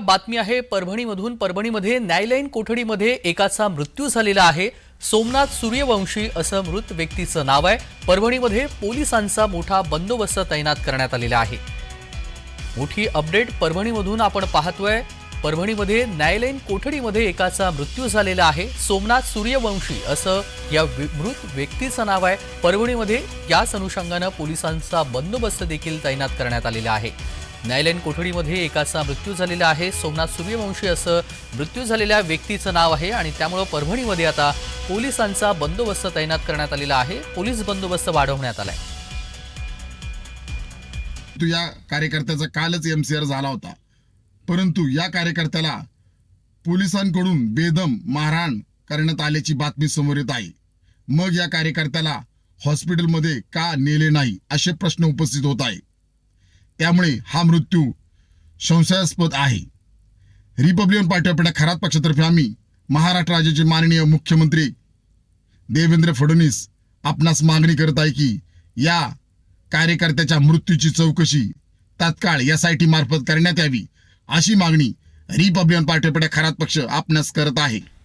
बातमी आहे परभणीमधून. परभणीमध्ये न्यायालयीन कोठडीमध्ये एकाचा मृत्यू झालेला आहे. सोमनाथ सूर्यवंशी असं मृत व्यक्तीचं नाव आहे. परभणीमध्ये पोलिसांचा मोठा बंदोबस्त तैनात करण्यात आलेला आहे. मोठी अपडेट परभणीमधून आपण पाहतोय. परभणीमध्ये न्यायालयीन कोठडीमध्ये एकाचा मृत्यू झालेला आहे. सोमनाथ सूर्यवंशी असं या मृत व्यक्तीचं नाव आहे. परभणीमध्ये याच अनुषंगानं पोलिसांचा बंदोबस्त देखील तैनात करण्यात आलेला आहे. न्यायालयीन कोठडीमध्ये एकाचा मृत्यू झालेला आहे. सोमनाथ सूर्यवंशी असं मृत्यू झालेल्या व्यक्तीचं नाव आहे आणि त्यामुळं परभणीमध्ये आता पोलिसांचा बंदोबस्त तैनात करण्यात आलेला आहे. पोलीस बंदोबस्त वाढवण्यात आलाय. तू या कार्यकर्त्याचा कालच एमसीआर आर झाला होता. परंतु या कार्यकर्त्याला पोलिसांकडून बेदम मारहाण करण्यात आल्याची बातमी समोर येत आहे. मग या कार्यकर्त्याला हॉस्पिटलमध्ये का नेले नाही असे प्रश्न उपस्थित होत आहे त्यामुळे हा मृत्यू संशयास्पद आहे. Republican Party of India Kharat पक्षातर्फे आम्ही महाराष्ट्र राज्याचे माननीय मुख्यमंत्री देवेंद्र फडणवीस आपणास मागणी करत आहे की या कार्यकर्त्याच्या मृत्यूची चौकशी तात्काळ एस आय टी मार्फत करण्यात यावी अशी मागणी Republican Party of India Kharat पक्ष आपणास करत आहे.